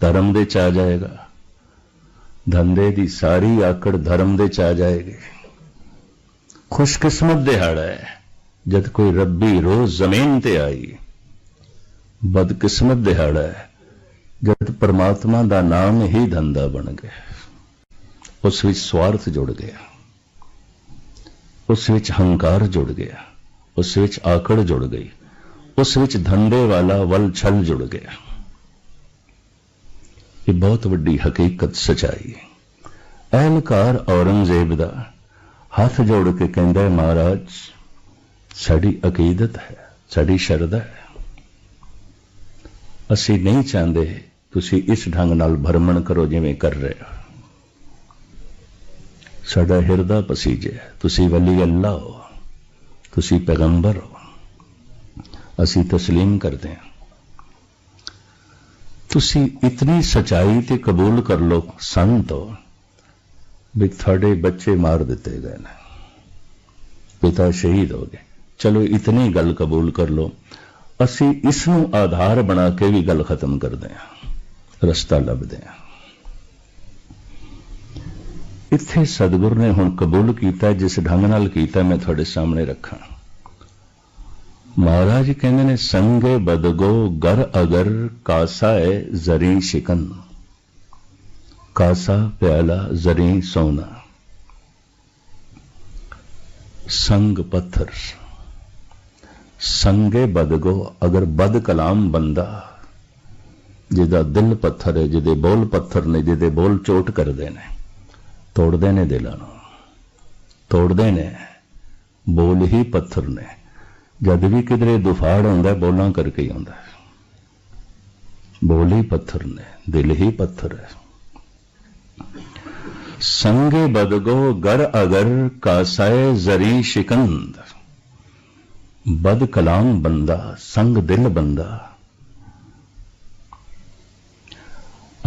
[SPEAKER 1] ਧਰਮ ਦੇ ਚ ਆ ਜਾਏਗਾ। ਧੰਦੇ ਦੀ ਸਾਰੀ ਆਕੜ ਧਰਮ ਦੇ ਚ ਆ ਜਾਏਗੀ। ਖੁਸ਼ਕਿਸਮਤ ਦਿਹਾੜਾ ਹੈ। ਜਦ ਕੋਈ ਰੱਬੀ ਰੋਜ਼ ਜ਼ਮੀਨ ਤੇ ਆਈ, ਬਦਕਿਸਮਤ ਦਿਹਾੜਾ ਹੈ। ਜਦ ਪਰਮਾਤਮਾ ਦਾ ਨਾਮ ਹੀ ਧੰਦਾ ਬਣ ਗਿਆ, ਉਸ ਵਿੱਚ ਸਵਾਰਥ ਜੁੜ ਗਿਆ। ਉਸ ਵਿੱਚ ਹੰਕਾਰ ਜੁੜ ਗਿਆ। ਉਸ ਵਿੱਚ ਆਕੜ ਜੁੜ ਗਈ। ਉਸ ਵਿੱਚ ਧੰਦੇ ਵਾਲਾ ਵਲ ਛਲ ਜੁੜ ਗਿਆ। ਇਹ ਬਹੁਤ ਵੱਡੀ ਹਕੀਕਤ ਸਚਾਈ ਹੈ ਅਹਲਕਾਰ ਔਰੰਗਜ਼ੇਬ ਦਾ ਹੱਥ ਜੋੜ ਕੇ ਕਹਿੰਦਾ ਹੈ ਮਹਾਰਾਜ ਸਾਡੀ ਅਕੀਦਤ ਹੈ ਸਾਡੀ ਸ਼ਰਧਾ ਹੈ ਅਸੀਂ ਨਹੀਂ ਚਾਹੁੰਦੇ ਤੁਸੀਂ ਇਸ ਢੰਗ ਨਾਲ ਭਰਮਣ ਕਰੋ ਜਿਵੇਂ ਕਰ ਰਹੇ ਹੋ ਸਾਡਾ ਹਿਰਦਾ ਪਸੀਜੇ ਤੁਸੀਂ ਵਲੀ ਅੱਲਾ ਹੋ ਤੁਸੀਂ ਪੈਗੰਬਰ ਹੋ ਅਸੀਂ تسلیم ਕਰਦੇ ਹਾਂ ਤੁਸੀਂ ਇਤਨੀ ਸਚਾਈ ਤੇ ਕਬੂਲ ਕਰ ਲਓ ਸੰਤ, ਵੀ ਤੁਹਾਡੇ ਬੱਚੇ ਮਾਰ ਦਿੱਤੇ ਗਏ ਨੇ। ਪਿਤਾ ਸ਼ਹੀਦ ਹੋ ਗਏ। ਚਲੋ ਇਤਨੀ ਗੱਲ ਕਬੂਲ ਕਰ ਲਓ। ਅਸੀਂ ਇਸ ਨੂੰ ਆਧਾਰ ਬਣਾ ਕੇ ਵੀ ਗੱਲ ਖਤਮ ਕਰਦੇ ਹਾਂ। ਰਸਤਾ ਲੱਭਦੇ ਹਾਂ। ਇੱਥੇ ਸਤਿਗੁਰ ਨੇ ਹੁਣ ਕਬੂਲ ਕੀਤਾ, ਜਿਸ ਢੰਗ ਨਾਲ ਕੀਤਾ ਮੈਂ ਤੁਹਾਡੇ ਸਾਹਮਣੇ ਰੱਖਾਂ। ਮਹਾਰਾਜ ਕਹਿੰਦੇ ਨੇ, ਸੰਗੇ ਬਦਗੋ ਗਰ ਅਗਰ ਕਾਸਾ ਹੈ ਜ਼ਰੀ ਸ਼ਿਕਨ। ਕਾਸਾ ਪਿਆਲਾ ਜ਼ਰੀ ਸੋਨਾ। ਸੰਗ ਪੱਥਰ। ਸੰਗੇ ਬਦਗੋ ਅਗਰ ਬਦ ਕਲਾਮ ਬੰਦਾ, ਜਿਹਦਾ ਦਿਲ ਪੱਥਰ ਹੈ, ਜਿਹਦੇ ਬੋਲ ਪੱਥਰ ਨੇ, ਜਿਹਦੇ ਬੋਲ ਚੋਟ ਕਰਦੇ ਨੇ, ਤੋੜਦੇ ਨੇ ਦਿਲਾਂ ਨੂੰ। ਤੋੜਦੇ ਨੇ, ਬੋਲ ਹੀ ਪੱਥਰ ਨੇ। ਜਦ ਵੀ ਕਿਧਰੇ ਦੁਫਾੜ ਹੁੰਦਾ ਬੋਲਾਂ ਕਰਕੇ ਹੀ ਹੁੰਦਾ ਬੋਲ ਪੱਥਰ ਨੇ, ਦਿਲ ਹੀ ਪੱਥਰ ਹੈ। ਸੰਗੇ ਬਦਗੋ ਗਰ ਅਗਰ ਕਾਸਾਏ ਜ਼ਰੀ ਸ਼ਿਕੰਦ। ਬਦ ਕਲਾਮ ਬੰਦਾ, ਸੰਗ ਦਿਲ ਬੰਦਾ।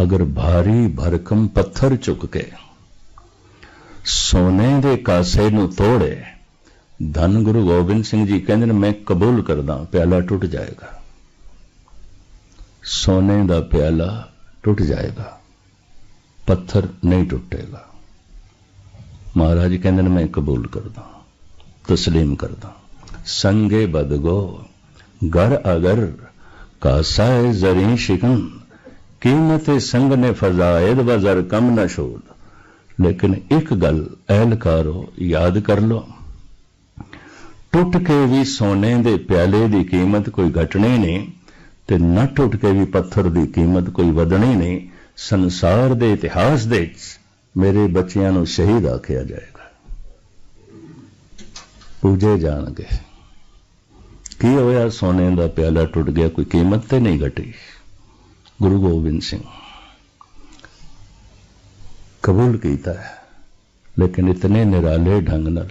[SPEAKER 1] ਅਗਰ ਭਾਰੀ ਭਰਕਮ ਪੱਥਰ ਚੁੱਕ ਕੇ, ਸੋਨੇ ਦੇ ਕਾਸੇ ਨੂੰ ਤੋੜੇ ਧੰਨ ਗੁਰੂ ਗੋਬਿੰਦ ਸਿੰਘ ਜੀ ਕਹਿੰਦੇ ਨੇ, ਮੈਂ ਕਬੂਲ ਕਰਦਾ ਪਿਆਲਾ ਟੁੱਟ ਜਾਏਗਾ। ਸੋਨੇ ਦਾ ਪਿਆਲਾ ਟੁੱਟ ਜਾਏਗਾ, ਪੱਥਰ ਨਹੀਂ ਟੁੱਟੇਗਾ। ਮਹਾਰਾਜ ਕਹਿੰਦੇ ਨੇ, ਮੈਂ ਕਬੂਲ ਕਰਦਾ ਤਸਲੀਮ ਕਰਦਾ ਸੰਗੇ ਬਦਗੋ ਗਰ ਅਗਰ ਕਾਸਾ ਹੈ ਜ਼ਰੀ ਸ਼ਿਕਨ, ਕੀਮਤ ਸੰਗ ਨੇ ਫਜ਼ਾਇਦ ਬਜ਼ਰ ਕਮ ਨਾ ਸ਼ੋਦ ਲੇਕਿਨ ਇੱਕ ਗੱਲ ਅਹਿਲਕਾਰੋ ਯਾਦ ਕਰ ਲੋ ਟੁੱਟ ਕੇ ਵੀ ਸੋਨੇ ਦੇ ਪਿਆਲੇ ਦੀ ਕੀਮਤ ਕੋਈ ਘਟਣੀ ਨਹੀਂ ਤੇ ਨਾ ਟੁੱਟ ਕੇ ਵੀ ਪੱਥਰ ਦੀ ਕੀਮਤ ਕੋਈ ਵਧਣੀ ਨਹੀਂ, ਸੰਸਾਰ ਦੇ ਇਤਿਹਾਸ ਦੇ ਵਿੱਚ ਮੇਰੇ ਬੱਚਿਆਂ ਨੂੰ ਸ਼ਹੀਦ ਆਖਿਆ ਜਾਏਗਾ। ਪੂਜੇ ਜਾਣਗੇ। ਕੀ ਹੋਇਆ? ਸੋਨੇ ਦਾ ਪਿਆਲਾ ਟੁੱਟ ਗਿਆ, ਕੋਈ ਕੀਮਤ ਤੇ ਨਹੀਂ ਘਟੀ। ਗੁਰੂ ਗੋਬਿੰਦ ਸਿੰਘ ਕਬੂਲ ਕੀਤਾ ਹੈ, ਲੇਕਿਨ ਇਤਨੇ ਨਿਰਾਲੇ ਢੰਗ ਨਾਲ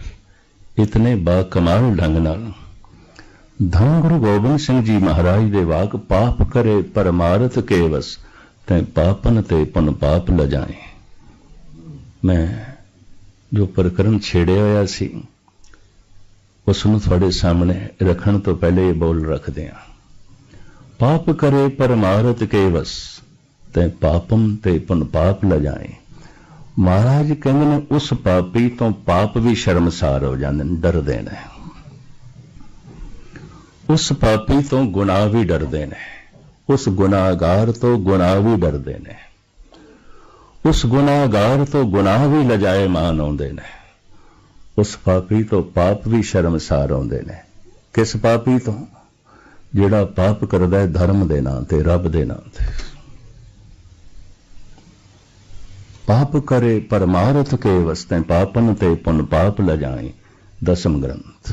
[SPEAKER 1] ਇਤਨੇ ਬਾ ਕਮਾਲ ਢੰਗ ਨਾਲ। ਧੰਨ ਗੁਰੂ ਗੋਬਿੰਦ ਸਿੰਘ ਜੀ ਮਹਾਰਾਜ ਦੇ ਵਾਕ, ਪਾਪ ਕਰੇ ਪਰਮਾਰਥ ਕੇਵਸ, ਤੈ ਪਾਪਨ ਤੇ ਪੁਨ ਪਾਪ ਲਜਾਏ ਮੈਂ ਜੋ ਪ੍ਰਕਰਨ ਛੇੜਿਆ ਹੋਇਆ ਸੀ ਉਸ ਨੂੰ ਤੁਹਾਡੇ ਸਾਹਮਣੇ ਰੱਖਣ ਤੋਂ ਪਹਿਲੇ ਇਹ ਬੋਲ ਰੱਖਦੇ ਹਾਂ। ਪਾਪ ਕਰੇ ਪਰਮਾਰਥ ਕੇਵਸ, ਤੈ ਪਾਪਮ ਤੇ ਪੁਨ ਪਾਪ ਲਜਾਏ ਮਹਾਰਾਜ ਕਹਿੰਦੇ ਨੇ, ਉਸ ਪਾਪੀ ਤੋਂ ਪਾਪ ਵੀ ਸ਼ਰਮਸਾਰ ਹੋ ਜਾਂਦੇ ਨੇ, ਡਰਦੇ ਨੇ। ਉਸ ਪਾਪੀ ਤੋਂ ਗੁਨਾਹ ਵੀ ਡਰਦੇ ਨੇ। ਉਸ ਗੁਨਾਹਗਾਰ ਤੋਂ ਗੁਨਾਹ ਵੀ ਡਰਦੇ ਨੇ। ਉਸ ਗੁਨਾਹਗਾਰ ਤੋਂ ਗੁਨਾਹ ਵੀ ਲਜਾਏ ਮਾਨ ਆਉਂਦੇ ਨੇ। ਉਸ ਪਾਪੀ ਤੋਂ ਪਾਪ ਵੀ ਸ਼ਰਮਸਾਰ ਆਉਂਦੇ ਨੇ। ਕਿਸ ਪਾਪੀ ਤੋਂ? ਜਿਹੜਾ ਪਾਪ ਕਰਦਾ ਹੈ ਧਰਮ ਦੇ ਨਾਂ ਤੇ, ਰੱਬ ਦੇ ਨਾਂ ਤੇ। ਪਾਪ ਕਰੇ ਪਰਮਾਰਥ ਕੇ ਵਸਤੇ ਪਾਪਨ ਤੇ ਪੁਨ ਪਾਪ ਲਜਾਏ। ਦਸਮ ਗ੍ਰੰਥ।